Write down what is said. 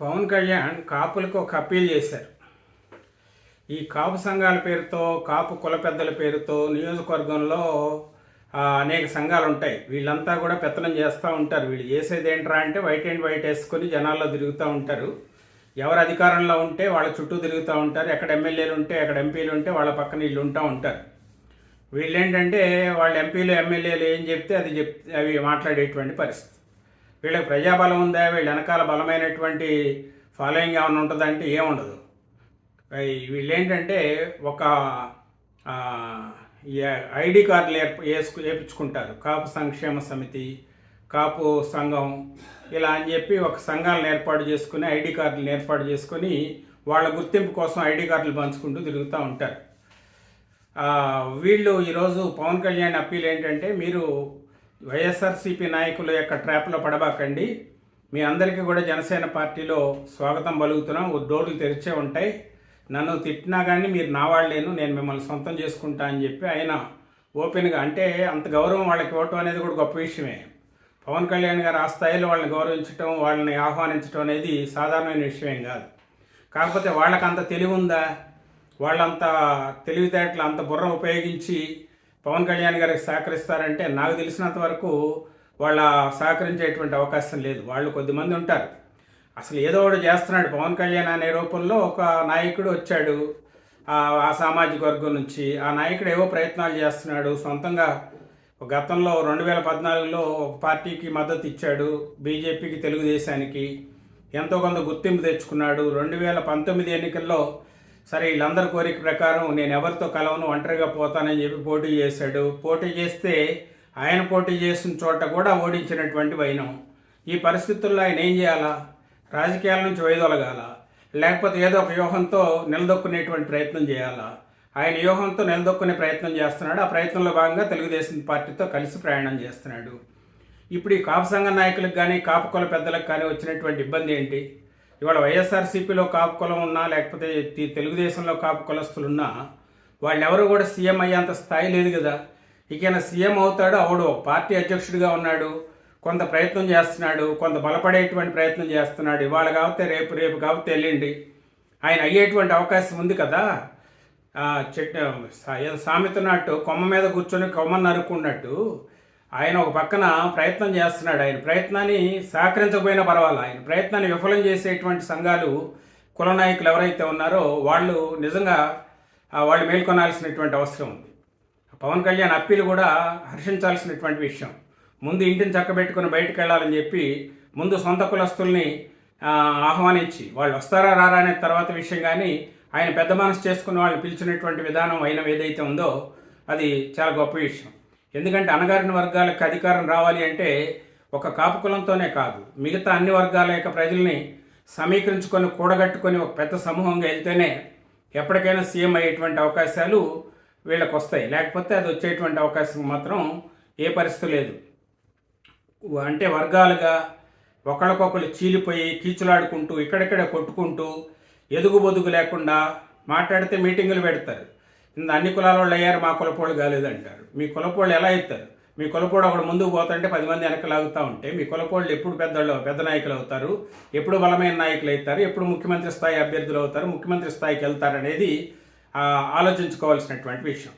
పవన్ కళ్యాణ్ కాపులకు ఒక అప్పీల్ చేశారు. ఈ కాపు సంఘాల పేరుతో కాపు కుల పెద్దల పేరుతో నియోజకవర్గంలో అనేక సంఘాలు ఉంటాయి. వీళ్ళంతా కూడా పెత్తనం చేస్తూ ఉంటారు. వీళ్ళు చేసేది ఏంట్రా అంటే వైట్ అండ్ వైట్ వేసుకొని జనాల్లో తిరుగుతూ ఉంటారు. ఎవరు అధికారంలో ఉంటే వాళ్ళ చుట్టూ తిరుగుతూ ఉంటారు. ఎక్కడ ఎమ్మెల్యేలు ఉంటే ఎక్కడ ఎంపీలు ఉంటే వాళ్ళ పక్కన వీళ్ళు ఉంటూ ఉంటారు. వీళ్ళు ఏంటంటే వాళ్ళ ఎంపీలు ఎమ్మెల్యేలు ఏం చెప్తే అది చెప్ అవి మాట్లాడేటువంటి పరిస్థితి. వీళ్ళకి ప్రజాబలం ఉందా? వీళ్ళ వెనకాల బలమైనటువంటి ఫాలోయింగ్ ఏమైనా ఉంటుందంటే ఏముండదు. వీళ్ళేంటంటే వీళ్ళు ఏంటంటే ఒక ఐడి కార్డులు ఏర్ప వేసుకు వేపించుకుంటారు కాపు సంక్షేమ సమితి కాపు సంఘం ఇలా అని చెప్పి ఒక సంఘాలను ఏర్పాటు చేసుకుని ఐడి కార్డులను ఏర్పాటు చేసుకొని వాళ్ళ గుర్తింపు కోసం ఐడి కార్డులు పంచుకుంటూ తిరుగుతూ ఉంటారు. వీళ్ళు ఈరోజు పవన్ కళ్యాణ్ అప్పీల్ ఏంటంటే మీరు వైఎస్ఆర్సీపీ నాయకుల యొక్క ట్రాప్లో పడబాకండి. మీ అందరికీ కూడా జనసేన పార్టీలో స్వాగతం పలుకుతున్నాం. ఓ డోర్లు తెరిచే ఉంటాయి. నన్ను తిట్టినా కానీ మీరు నా వాళ్ళేను నేను మిమ్మల్ని సొంతం చేసుకుంటా అని చెప్పి ఆయన ఓపెన్గా అంటే అంత గౌరవం వాళ్ళకి ఇవ్వటం అనేది కూడా గొప్ప విషయమే. పవన్ కళ్యాణ్ గారు ఆ స్థాయిలో వాళ్ళని గౌరవించడం వాళ్ళని ఆహ్వానించడం అనేది సాధారణమైన విషయం కాదు. కాకపోతే వాళ్ళకి అంత తెలివి ఉందా? వాళ్ళంత తెలివితేటలు అంత బుర్ర ఉపయోగించి పవన్ కళ్యాణ్ గారికి సహకరిస్తారంటే నాకు తెలిసినంత వరకు వాళ్ళ సహకరించేటువంటి అవకాశం లేదు. వాళ్ళు కొద్దిమంది ఉంటారు. అసలు ఏదో ఒకటి చేస్తున్నాడు పవన్ కళ్యాణ్ అనే రూపంలో ఒక నాయకుడు వచ్చాడు. ఆ సామాజిక వర్గం నుంచి. ఆ నాయకుడు ఏవో ప్రయత్నాలు చేస్తున్నాడు. సొంతంగా గతంలో రెండు వేల పద్నాలుగులో ఒక పార్టీకి మద్దతు ఇచ్చాడు. బీజేపీకి తెలుగుదేశానికి. ఎంతో కొంత గుర్తింపు తెచ్చుకున్నాడు. రెండు వేల పంతొమ్మిది ఎన్నికల్లో సరే వీళ్ళందరి కోరిక ప్రకారం నేను ఎవరితో కలవను ఒంటరిగా పోతానని చెప్పి పోటీ చేశాడు. పోటీ చేస్తే ఆయన పోటీ చేసిన చోట కూడా ఓడించినటువంటి వైనం. ఈ పరిస్థితుల్లో ఆయన ఏం చేయాలా? రాజకీయాల నుంచి వైదొలగాల? లేకపోతే ఏదో ఒక వ్యూహంతో నిలదొక్కునేటువంటి ప్రయత్నం చేయాలా? ఆయన వ్యూహంతో నిలదొక్కునే ప్రయత్నం చేస్తున్నాడు. ఆ ప్రయత్నంలో భాగంగా తెలుగుదేశం పార్టీతో కలిసి ప్రయాణం చేస్తున్నాడు. ఇప్పుడు ఈ కాపు సంఘ నాయకులకు కానీ కాపు కుల పెద్దలకు కానీ వచ్చినటువంటి ఇబ్బంది ఏంటి? ఇవాళ వైఎస్ఆర్సీపీలో కాపు కులం ఉన్నా లేకపోతే తెలుగుదేశంలో కాపు కులస్తులు ఉన్నా వాళ్ళెవరు కూడా సీఎం అయ్యేంత స్థాయి లేదు కదా. ఇకైనా సీఎం అవుతాడు అవడు. పార్టీ అధ్యక్షుడిగా ఉన్నాడు కొంత ప్రయత్నం చేస్తున్నాడు కొంత బలపడేటువంటి ప్రయత్నం చేస్తున్నాడు. ఇవాళ కాకపోతే రేపు రేపు కాకపోతే వెళ్ళండి. ఆయన అయ్యేటువంటి అవకాశం ఉంది కదా. ఆ, చెట్టు సా- కొమ్మ మీద కూర్చొని కొమ్మ నరుక్కున్నట్టు ఆయన ఒక పక్కన ప్రయత్నం చేస్తున్నాడు. ఆయన ప్రయత్నాన్ని సహకరించకపోయినా పర్వాలేదు. ఆయన ప్రయత్నాన్ని విఫలం చేసేటువంటి సంఘాలు కుల నాయకులు ఎవరైతే ఉన్నారో వాళ్ళు నిజంగా వాళ్ళు మేల్కొనాల్సినటువంటి అవసరం ఉంది. పవన్ కళ్యాణ్ అప్పీలు కూడా హర్షించాల్సినటువంటి విషయం. ముందు ఇంటిని చక్కబెట్టుకుని బయటకు వెళ్ళాలని చెప్పి ముందు సొంత కులస్తుల్ని ఆహ్వానించి వాళ్ళు వస్తారా రారా అనే తర్వాత విషయం కానీ ఆయన పెద్ద మనసు చేసుకున్న వాళ్ళని పిలిచినటువంటి విధానం అయిన ఏదైతే ఉందో అది చాలా గొప్ప విషయం. ఎందుకంటే అణగారిన వర్గాలకు అధికారం రావాలి అంటే ఒక కాపు కులంతోనే కాదు మిగతా అన్ని వర్గాల యొక్క ప్రజల్ని సమీకరించుకొని కూడగట్టుకొని ఒక పెద్ద సమూహంగా వెళ్తేనే ఎప్పటికైనా సీఎం అయ్యేటువంటి అవకాశాలు వీళ్ళకి వస్తాయి లేకపోతే అది వచ్చేటువంటి అవకాశం మాత్రం ఏ పరిస్థితి లేదు. అంటే వర్గాలుగా ఒకళ్ళకొకళ్ళు చీలిపోయి కీచులాడుకుంటూ ఇక్కడిక్కడ కొట్టుకుంటూ ఎదుగు బొదుగు లేకుండా మాట్లాడితే మీటింగులు పెడతారు. అన్ని కులాల వాళ్ళు అయ్యారు మా కులపోళ్ళు కాలేదంటారు. మీ కులపోళ్ళు ఎలా అవుతారు? మీ కులపోడు ఒకడు ముందుకు పోతుంటే పది మంది వెనక లాగుతూ ఉంటే మీ కులపోళ్ళు ఎప్పుడు పెద్దళ్ళు పెద్ద నాయకులు అవుతారు? ఎప్పుడు బలమైన నాయకులు అవుతారు? ఎప్పుడు ముఖ్యమంత్రి స్థాయి అభ్యర్థులు అవుతారు? ముఖ్యమంత్రి స్థాయికి వెళ్తారు అనేది ఆలోచించుకోవాల్సినటువంటి విషయం.